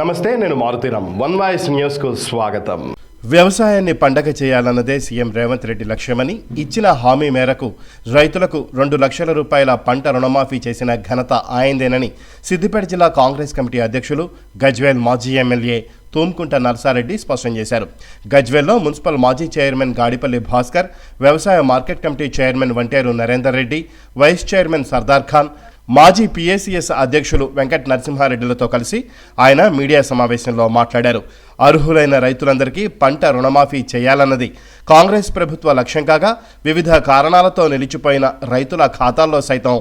నమస్తే నేను Maruthi Ram one voice న్యూస్కు స్వాగతం. వ్యవసాయాన్ని పండగ చేయాలన్నదే సీఎం రేవంత్ రెడ్డి లక్ష్యమని ఇచ్చిన హామీ మేరకు రైతులకు రెండు లక్షల రూపాయల పంట రుణమాఫీ చేసిన ఘనత ఆయందేనని సిద్దిపేట జిల్లా కాంగ్రెస్ కమిటీ అధ్యక్షులు గజ్వేల్ మాజీ ఎమ్మెల్యే తూమ్కుంట నర్సారెడ్డి స్పష్టం చేశారు. గజ్వేల్లో మున్సిపల్ మాజీ చైర్మన్ గాడిపల్లి భాస్కర్ వ్యవసాయ market committee chairman Vanteru Narender Reddy vice chairman Sardar Khan మాజీ పీఏసీఎస్ అధ్యక్షులు వెంకట్ నరసింహారెడ్డిలతో కలిసి ఆయన మీడియా సమావేశంలో మాట్లాడారు. అర్హులైన రైతులందరికీ పంట రుణమాఫీ చేయాలన్నది కాంగ్రెస్ ప్రభుత్వ లక్ష్యం కాగా వివిధ కారణాలతో నిలిచిపోయిన రైతుల ఖాతాల్లో సైతం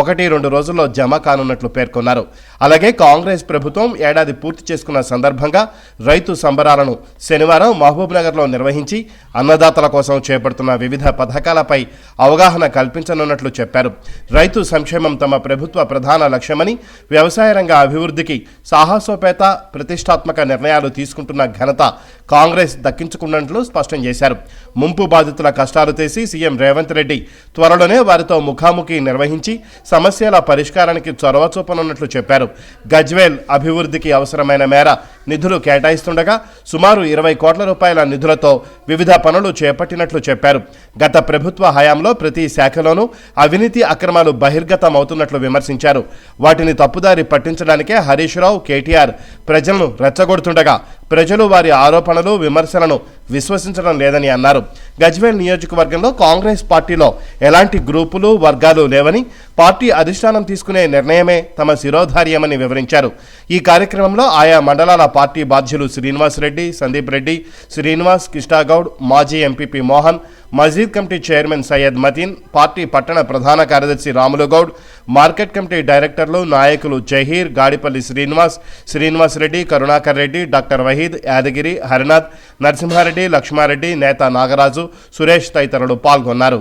ఒకటి రెండు రోజుల్లో జమ కానున్నట్లు పేర్కొన్నారు. అలాగే కాంగ్రెస్ ప్రభుత్వం ఏడాది పూర్తి చేసుకున్న సందర్భంగా రైతు సంబరాలను శనివారం మహబూబ్నగర్లో నిర్వహించి అన్నదాతల కోసం చేపడుతున్న వివిధ పథకాలపై అవగాహన కల్పించనున్నట్లు చెప్పారు. రైతు సంక్షేమం తమ ప్రభుత్వ ప్రధాన లక్ష్యమని వ్యవసాయ రంగ అభివృద్ధికి సాహసోపేత ప్రతిష్టాత్మక నిర్ణయాలు తీసుకుంటున్న ఘనత కాంగ్రెస్ దక్కించుకున్నట్లు స్పష్టం చేశారు. ముంపు బాధితుల కష్టాలు తీసి సీఎం రేవంత్ రెడ్డి త్వరలోనే వారితో ముఖాముఖి నిర్వహించి సమస్యల పరిష్కారానికి చొరవ చూపనున్నట్లు చెప్పారు. గజ్వేల్ అభివృద్ధికి అవసరమైన మేర నిధులు కేటాయిస్తుండగా సుమారు ఇరవై కోట్ల రూపాయల నిధులతో వివిధ పనులు చేపట్టినట్లు చెప్పారు. గత ప్రభుత్వ హయాంలో ప్రతి శాఖలోనూ అవినీతి అక్రమాలు బహిర్గతం అవుతున్నట్లు విమర్శించారు. వాటిని తప్పుదారి పట్టించడానికే హరీష్ రావు కేటీఆర్ ప్రజలను రెచ్చగొడుతుండగా ప్రజలు వారి ఆరోపణలు విమర్శలను విశ్వసించడం లేదని అన్నారు. గజ్వేల్ నియోజకవర్గంలో కాంగ్రెస్ పార్టీలో ఎలాంటి గ్రూపులు వర్గాలు లేవని పార్టీ అధిష్టానం తీసుకునే నిర్ణయమే తమ శిరోధార్యమని వివరించారు. ఈ కార్యక్రమంలో ఆయా మండలాల పార్టీ బాధ్యులు శ్రీనివాస్ రెడ్డి సందీప్ రెడ్డి శ్రీనివాస్ కిష్టాగౌడ్ మాజీ MPP Mohan Majeed committee chairman Syed Mateen party పట్టణ ప్రధాన కార్యదర్శి రాములు గౌడ్ మార్కెట్ కమిటీ డైరెక్టర్లు నాయకులు జహీర్ గాడిపల్లి శ్రీనివాస్ శ్రీనివాస్ రెడ్డి కరుణాకర్ రెడ్డి డాక్టర్ వహీద్ యాదగిరి హరినాథ్ నరసింహారెడ్డి లక్ష్మారెడ్డి నేత నాగరాజు సురేష్ తదితరులు పాల్గొన్నారు.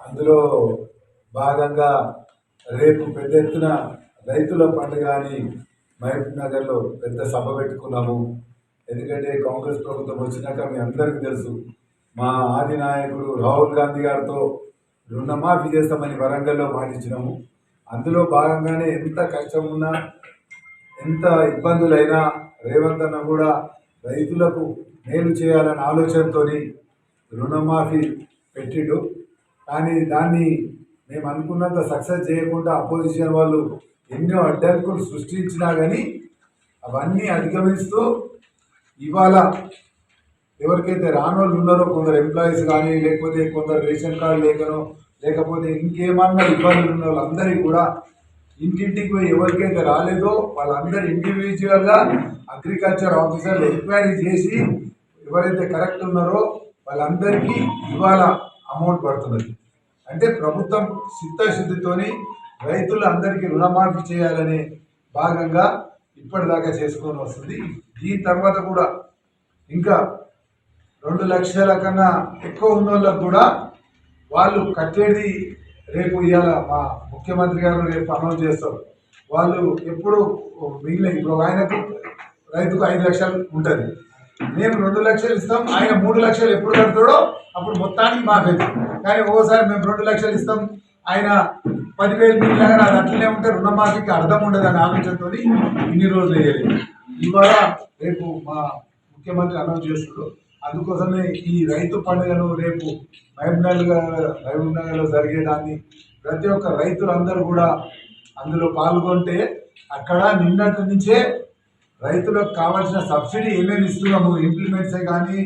అందులో భాగంగా రేపు పెద్ద ఎత్తున రైతుల పండుగ అని మహబూబ్ నగర్లో పెద్ద సభ పెట్టుకున్నాము. ఎందుకంటే కాంగ్రెస్ ప్రభుత్వం వచ్చినాక మీ అందరికీ తెలుసు మా ఆది నాయకుడు రాహుల్ గాంధీ గారితో రుణమాఫీ చేస్తామని వరంగల్లో మాటించినాము అందులో భాగంగానే ఎంత కష్టం ఉన్నా ఎంత ఇబ్బందులైనా రేవంత్ అన్న కూడా రైతులకు మేలు చేయాలన్న ఆలోచనతోని రుణమాఫీ పెట్టిండు. కానీ దాన్ని మేము అనుకున్నంత సక్సెస్ చేయకుండా అపోజిషన్ వాళ్ళు ఎన్నో అడ్డంకులు సృష్టించినా కానీ అవన్నీ అధిగమిస్తూ ఇవాళ ఎవరికైతే రానోళ్ళు ఉన్నారో కొందరు ఎంప్లాయీస్ కానీ లేకపోతే కొందరు రేషన్ కార్డు లేకనో లేకపోతే ఇంకేమన్నా ఇబ్బందులు ఉన్న వాళ్ళందరికీ కూడా ఇంటింటికి పోయి ఎవరికైతే రాలేదో వాళ్ళందరూ ఇండివిజువల్గా అగ్రికల్చర్ ఆఫీసర్లు ఎంక్వైరీ చేసి ఎవరైతే కరెక్ట్ ఉన్నారో వాళ్ళందరికీ ఇవాళ అమౌంట్ పడుతున్నది. అంటే ప్రభుత్వం చిత్తశుద్ధితోని రైతులు అందరికీ రుణమాఫీ చేయాలనే భాగంగా ఇప్పటిదాకా చేసుకొని వస్తుంది. దీని తర్వాత కూడా ఇంకా రెండు లక్షల కన్నా ఎక్కువ ఉన్న వాళ్ళకు కూడా వాళ్ళు కట్టేది రేపు ఇవాళ మా ముఖ్యమంత్రి గారు రేపు అనౌన్స్ చేస్తారు. వాళ్ళు ఎప్పుడు మిగిలిన ఇప్పుడు ఆయనకు రైతుకు ఐదు లక్షలు ఉంటుంది. మేము రెండు లక్షలు ఇస్తాం ఆయన మూడు లక్షలు ఎప్పుడు కడతాడో అప్పుడు మొత్తానికి మాకైతే కానీ ఓసారి మేము రెండు లక్షలు ఇస్తాం ఆయన పదివేలు మిగిలిన అది అట్లనే ఉంటే రుణమాఫీకి అర్థం ఉండదు అని ఆలోచనతో ఇన్ని రోజులు వేయలేదు ఇవాళ రేపు మా ముఖ్యమంత్రి అనౌన్స్ చేస్తున్నాడు. అందుకోసమే ఈ రైతు పండుగను రేపు మహబూబ్నగర్ మహబూబ్నగర్లో జరిగేదాన్ని ప్రతి ఒక్క రైతులందరూ కూడా అందులో పాల్గొంటే అక్కడ నిన్నటి నుంచే రైతులకు కావాల్సిన సబ్సిడీ ఏమేమి ఇస్తున్నాము ఇంప్లిమెంట్సే కానీ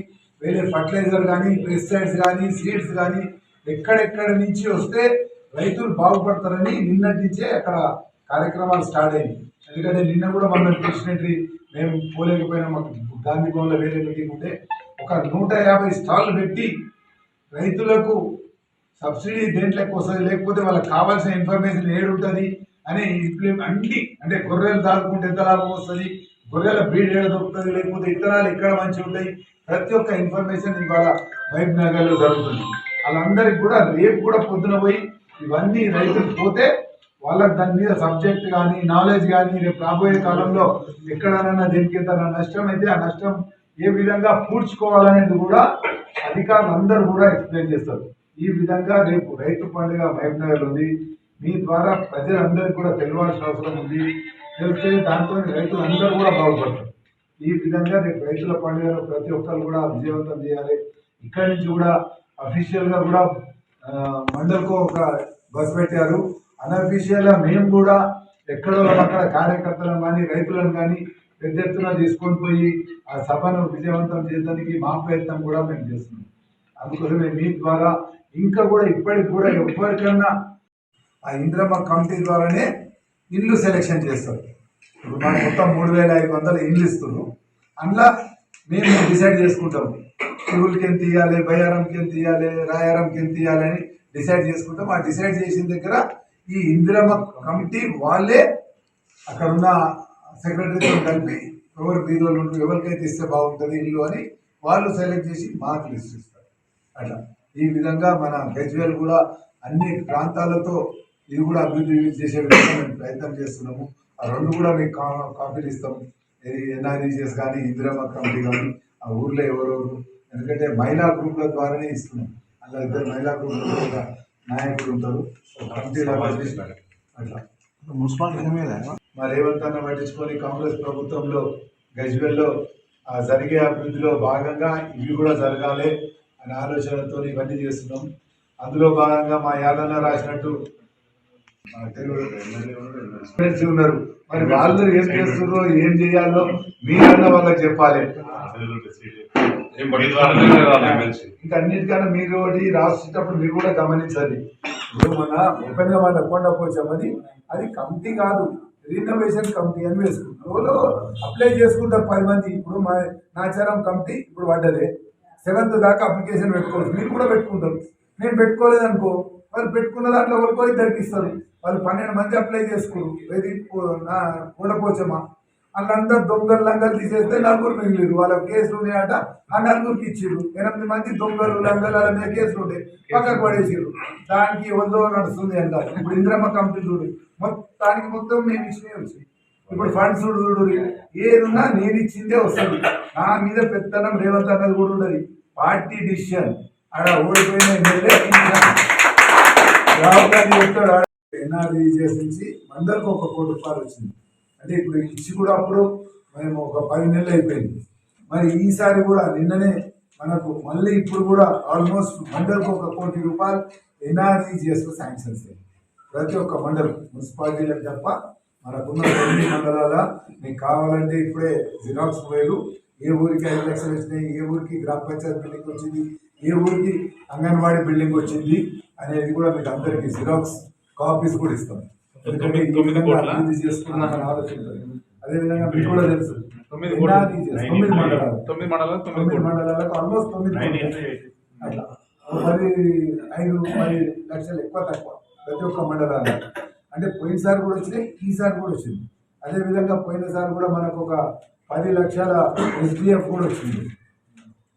వేరే ఫర్టిలైజర్ కానీ పెస్టిసైడ్స్ కానీ సీడ్స్ కానీ ఎక్కడెక్కడ నుంచి వస్తే రైతులు బాగుపడతారని నిన్నటి నుంచే అక్కడ కార్యక్రమాలు స్టార్ట్ అయింది ఎందుకంటే నిన్న కూడా మనం చూసినట్టు మేము పోలేకపోయినా మాకు గాంధీ భవన్లో వేరే మీటింగ్ ఉంటే ఒక నూట యాభై స్టాళ్ళు పెట్టి రైతులకు సబ్సిడీ దేంట్లోకి వస్తుంది లేకపోతే వాళ్ళకి కావాల్సిన ఇన్ఫర్మేషన్ ఏడు ఉంటుంది అని ఇంప్లిమెంట్ అన్ని అంటే గొర్రెలు దాచుకుంటే ఎంత లాభం వస్తుంది గొర్రెల బ్రీడ్ ఏడ దొరుకుతుంది లేకపోతే ఇత్తనాలు ఎక్కడ మంచి ఉంటాయి ప్రతి ఒక్క ఇన్ఫర్మేషన్ ఇవాళ వైబ్ నగర్లో జరుగుతుంది. వాళ్ళందరికి కూడా రేపు కూడా పొద్దున పోయి ఇవన్నీ రైతులు పోతే వాళ్ళకి దాని మీద సబ్జెక్ట్ కానీ నాలెడ్జ్ కానీ రేపు రాబోయే కాలంలో ఎక్కడనన్నా దీనికి ఏదైనా నష్టం అయితే ఆ నష్టం ఏ విధంగా పూడ్చుకోవాలనేది కూడా అధికారులు అందరూ కూడా ఎక్స్ప్లెయిన్ చేస్తారు. ఈ విధంగా రేపు రైతు పండుగ మహబూబ్ నగర్ ఉంది. మీ ద్వారా ప్రజలందరికీ కూడా తెలియాల్సిన అవసరం ఉంది. చేస్తే దాంతో రైతులు అందరూ కూడా బాగుపడతారు. ఈ విధంగా రేపు రైతుల పండుగను ప్రతి ఒక్కరు కూడా విజయవంతం చేయాలి. ఇక్కడి నుంచి కూడా అఫీషియల్గా కూడా మండల్కు ఒక బస్ పెట్టారు. అన్అఫీషియల్గా మేము కూడా ఎక్కడో అక్కడ కార్యకర్తలను కానీ రైతులను కానీ పెద్ద ఎత్తున తీసుకొని పోయి ఆ సభను విజయవంతం చేయడానికి మా ప్రయత్నం కూడా మేము చేస్తున్నాం. అందుకోసమే మీ ద్వారా ఇంకా కూడా ఇప్పటికి కూడా ఎవరికన్నా ఆ ఇంద్రమ్మ కమిటీ ద్వారానే ఇల్లు సెలెక్షన్ చేస్తారు. ఇప్పుడు మనం మొత్తం మూడు వేల ఐదు వందలు ఇల్లు ఇస్తున్నాం అందులో మేము డిసైడ్ చేసుకుంటాం. పురుగులకి ఎంత ఇవ్వాలి బయ్యారంకి ఎంత ఇవ్వాలి రాయారంకి ఎంత ఇవ్వాలి అని డిసైడ్ చేసుకుంటాం. ఆ డిసైడ్ చేసిన దగ్గర ఈ ఇందిరమ్మ కమిటీ వాళ్ళే అక్కడ ఉన్న సెక్రటరీతో కలిపి ఎవరు బీదోళ్ళు ఉంటారు ఎవరికైతే ఇస్తే బాగుంటుంది ఇల్లు అని వాళ్ళు సెలెక్ట్ చేసి మాకు లిస్ట్ ఇస్తారు. అట్లా. ఈ విధంగా మన గజ్వేల్ కూడా అన్ని ప్రాంతాలతో ఇది కూడా అభివృద్ధి చేసే విధంగా మేము ప్రయత్నం చేస్తున్నాము. ఆ రెండు కూడా మీకు కా కాపీలు ఇస్తాం. ఎన్ఆర్ఈజిఎస్ కానీ ఇందిరమ్మ కమిటీ కానీ ఆ ఊర్లో ఎవరెవరు ఎందుకంటే మహిళా గ్రూపుల ద్వారానే ఇస్తున్నాం. అలా ఇద్దరు మహిళా గ్రూపులు ఒక నాయకుడు ఉంటారు. అట్లా. మున్సిపాలిటీ మీద మా రేవంత్ అన్న పట్టించుకొని కాంగ్రెస్ ప్రభుత్వంలో గజ్వెల్లో ఆ జరిగే అభివృద్ధిలో భాగంగా ఇవి కూడా జరగాలి అనే ఆలోచనతో ఇవన్నీ చేస్తున్నాం. అందులో భాగంగా మా యాదన్న రాసినట్టు ఉన్నారు. మరి వాళ్ళు ఏం చేస్తున్నారో ఏం చేయాలో మీరన్న వాళ్ళకి చెప్పాలి. ఇంకా అన్నిటికన్నా మీరు ఒకటి రాసేటప్పుడు మీరు కూడా గమనించాలి ఇప్పుడు మన ఓపెన్గా మన అకౌంట్ పోచామని అది. కమిటీ కాదు. రినోవేషన్ కమిటీ అని వేసుకుంటారు. అప్లై చేసుకుంటారు పది మంది. ఇప్పుడు మా నాచారం కమిటీ ఇప్పుడు పడ్డదే. సెవెంత్ దాకా అప్లికేషన్ పెట్టుకోవచ్చు. మీరు కూడా పెట్టుకుంటారు. నేను పెట్టుకోలేదనుకో వాళ్ళు పెట్టుకున్న దాంట్లో ఎవరికో ఇద్దరికి ఇస్తారు? వాళ్ళు పన్నెండు మంది అప్లై చేసుకోరు. ఏది? నా కూడపోచమా వాళ్ళందరూ దొంగలు లంగలు తీసేస్తే నలుగురు మిగిలిరు. వాళ్ళ కేసులు ఉన్నాయట ఆ నలుగురికి ఇచ్చిరు ఎనిమిది మంది దొంగలు లంగలు వాళ్ళ మీద కేసులు ఉండే పక్కకు పడేసిరు దానికి వందో నడుస్తుంది అంట. ఇప్పుడు ఇంద్రమ్మ కంపెనీ చూడు. మొత్తానికి మొత్తం మేము ఇచ్చినే వచ్చి ఇప్పుడు ఫండ్స్ చూడు ఏదున్నా నేను ఇచ్చిందే వస్తుంది. నా మీద పెత్తనం రేవంత్ అన్నది కూడా ఉండదు. పార్టీ డిసిషన్ అక్కడ ఓడిపోయిన ఎమ్మెల్యే రాహుల్ గాంధీ చెప్తాడు ఎన్ఆర్ఈజీఎస్ నుంచి అందరికి ఒక కోటి రూపాయలు వచ్చింది. అంటే ఇప్పుడు ఇచ్చి కూడా అప్పుడు మేము ఒక పది నెలలు అయిపోయింది. మరి ఈసారి కూడా నిన్ననే మనకు మళ్ళీ ఇప్పుడు కూడా ఆల్మోస్ట్ మండలకు ఒక కోటి రూపాయలు ఎన్ఆర్ఈజీఎస్ శాంక్షన్స్ అయ్యాయి. ప్రతి ఒక్క మండలం మున్సిపాలిటీలకు తప్ప మనకున్న కొన్ని మండలాల మీకు కావాలంటే ఇప్పుడే జిరాక్స్ వేలు ఏ ఊరికి ఐదు లక్షలు వచ్చినాయి ఏ ఊరికి గ్రామ పంచాయతీ బిల్డింగ్ వచ్చింది ఏ ఊరికి అంగన్వాడీ బిల్డింగ్ వచ్చింది అనేది కూడా మీకు అందరికీ జిరాక్స్ కాపీస్ కూడా ఇస్తాం. చేసుకున్నామని ఆలోచన అదే విధంగా మీకు కూడా తెలుసు. తొమ్మిది తొమ్మిది మండలాలు. తొమ్మిది మండలాలు తొమ్మిది. మండలాలకు ఆల్మోస్ట్ తొమ్మిది. అట్లా. పది ఐదు పది లక్షలు ఎక్కువ తక్కువ ప్రతి ఒక్క మండలాలు అంటే పోయినసారి కూడా వచ్చినాయి ఈసారి కూడా వచ్చింది. అదే విధంగా పోయినసారి కూడా మనకు ఒక పది లక్షల ఎస్డిఎఫ్ కూడా వచ్చింది.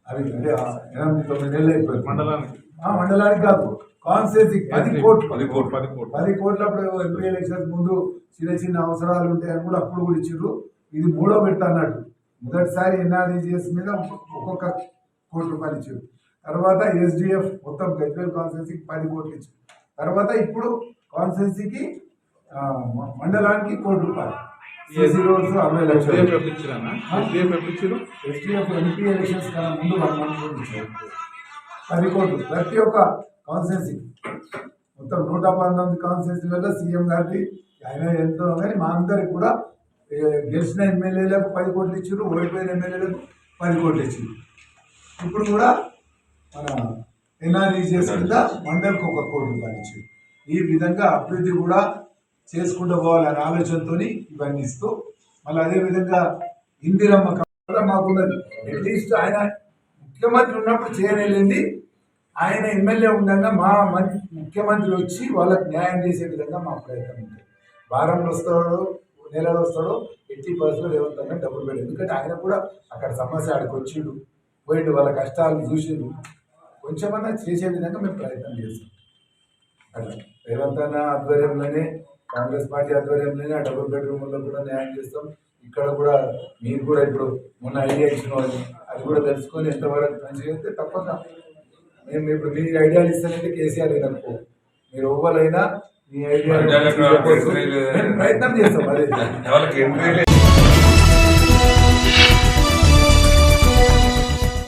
అది అంటే ఎనిమిది తొమ్మిది నెలలు అయిపోయింది. మండలానికి. ఆ మండలానికి కాదు కాన్సెన్సీ పది కోట్లు. పది కోట్లు పది కోట్లు. పది కోట్ల అప్పుడు ఎంపీ ఎలక్షన్స్ ముందు చిన్న చిన్న అవసరాలు ఉంటాయని కూడా అప్పుడు కూడా ఇచ్చిర్రు ఇది మూడో పెడతా అన్నట్టు మొదటిసారి ఎన్ఆర్ఈజిఎస్ మీద ఒక్కొక్క కోటి రూపాయలు ఇచ్చారు తర్వాత ఎస్డిఎఫ్ మొత్తం గజ్వేల్ కాన్స్టెన్సీకి పది కోట్లు ఇచ్చారు తర్వాత ఇప్పుడు కాన్స్టెన్సీకి మండలానికి కోటి రూపాయలు. సిసి రోడ్స్ అరవై లక్షలు. ఎస్డిఎఫ్ ఎంపీ ఎలక్షన్స్ కన్నా ముందు వన్ మంత్ ఇచ్చారు. పది కోట్లు ప్రతి ఒక్క కాన్స్టెన్సీ మొత్తం నూట పంతొమ్మిది కాన్స్టెన్సీ వల్ల సీఎం గారికి ఆయన ఎంతో కానీ మా అందరికి కూడా గెలిచిన ఎమ్మెల్యేలకు పది కోట్లు ఇచ్చారు ఓడిపోయిన ఎమ్మెల్యేలకు పది కోట్లు ఇచ్చారు ఇప్పుడు కూడా మన ఎన్ఆర్ఈజీఎస్ కింద మండలికి ఒక కోటి రూపాయలు ఇచ్చారు ఈ విధంగా అభివృద్ధి కూడా చేసుకుంటూ పోవాలనే ఆలోచనతో ఇవన్నీ ఇస్తూ మళ్ళీ అదే విధంగా ఇందిరమ్మ మాకున్నది. అట్లీస్ట్ ఆయన ముఖ్యమంత్రి ఉన్నప్పుడు చేయలేంది ఆయన ఎమ్మెల్యే ఉండగా మా మం- ముఖ్యమంత్రి వచ్చి వాళ్ళకి న్యాయం చేసే విధంగా మా ప్రయత్నం ఉంటుంది వారంలో వస్తాడో నెలలో వస్తాడో ఎట్టి పరిస్థితులు రేవంత్ డబ్బులు పెడు ఎందుకంటే ఆయన కూడా అక్కడ సమస్య ఆడికి వచ్చిండు. పోయిండు వాళ్ళ కష్టాలను చూసిండు. కొంచెమన్నా చేసే విధంగా మేము ప్రయత్నం చేస్తాం. అట్లా. రేవంత్ అన్న ఆధ్వర్యంలోనే కాంగ్రెస్ పార్టీ ఆధ్వర్యంలోనే ఆ డబుల్ బెడ్రూమ్లో కూడా న్యాయం చేస్తాం. ఇక్కడ కూడా మీరు కూడా ఇప్పుడు మొన్న ఐడియా ఇచ్చిన వాళ్ళు అది కూడా తెలుసుకొని ఎంతవరకు అయితే తప్పక. మేము ఇప్పుడు మీ ఐడియాలు ఇస్తానంటే కేసీఆర్ అనుకో మీరు ఎవ్వరైనా మీ ఐడియా. ప్రయత్నం చేస్తాం అదే.